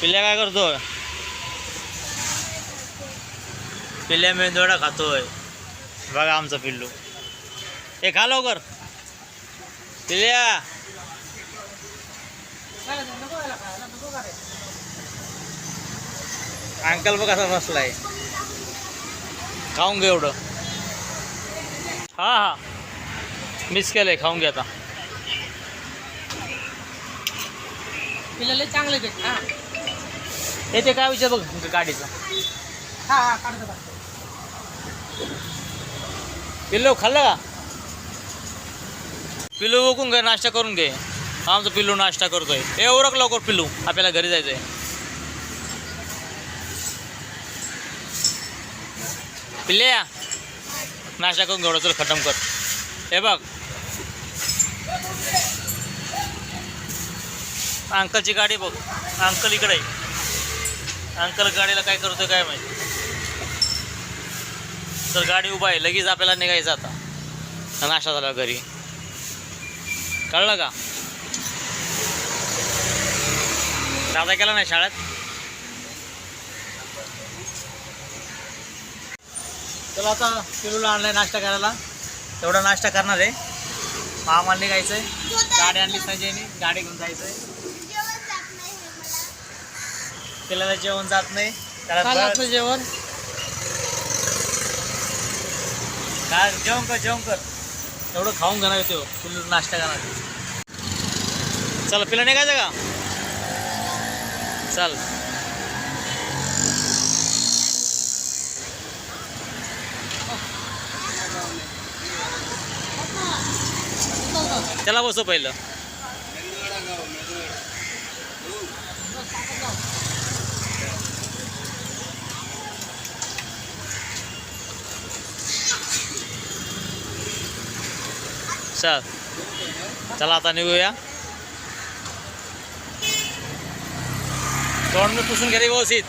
पिल्ल्या काय करतोय? पिल्या मेंदोडा खातोय. बघा आमचं पिल्लू. हे खा लवकर. पिल्या अंकल बघ कसा बसलाय. खाऊन घे एवढं. हा हा. मिस केलंय खाऊन घे आता. चांगलं ते हा हे ते काय विचार बघ गाडीचा? हा हा. पिल्लू खाल्लं का? पिल्लू बघून घे नाश्ता करून घे. आमचं पिल्लू नाश्ता करतोय. ए ओरख लवकर पिल्लू. आपल्याला घरी जायचंय. पिल्ल्या नाश्ता करून घेवढं चल खतम कर. हे बघ. अंकलची गाडी बघ. अंकल इकडे अंकल गाडीला काय करतोय काय माहिती? तर गाडी उभा आहे लगेच आपल्याला निघायचं आता. नाश्ता झाला घरी. कळलं का? दादा केला नाही शाळेत? चला आता पिलूला आणलाय नाश्ता करायला. तेवढा नाश्ता करणार आहे. आम्हाला निघायचं आहे गाडी आणली संजयनी. गाडी घेऊन जायचं आहे पिल्याला जेवण जात नाही. त्याला काय जेवण. काय जेवण कर जेवण कर. एवढं खाऊन घेणार तो पिल्लू नाश्ता करणार चल पिला निघायचं का? चल. त्याला बसव पहिलं. चल चला आता निघूया. तोंड मी पुसून घ्या व्यवस्थित.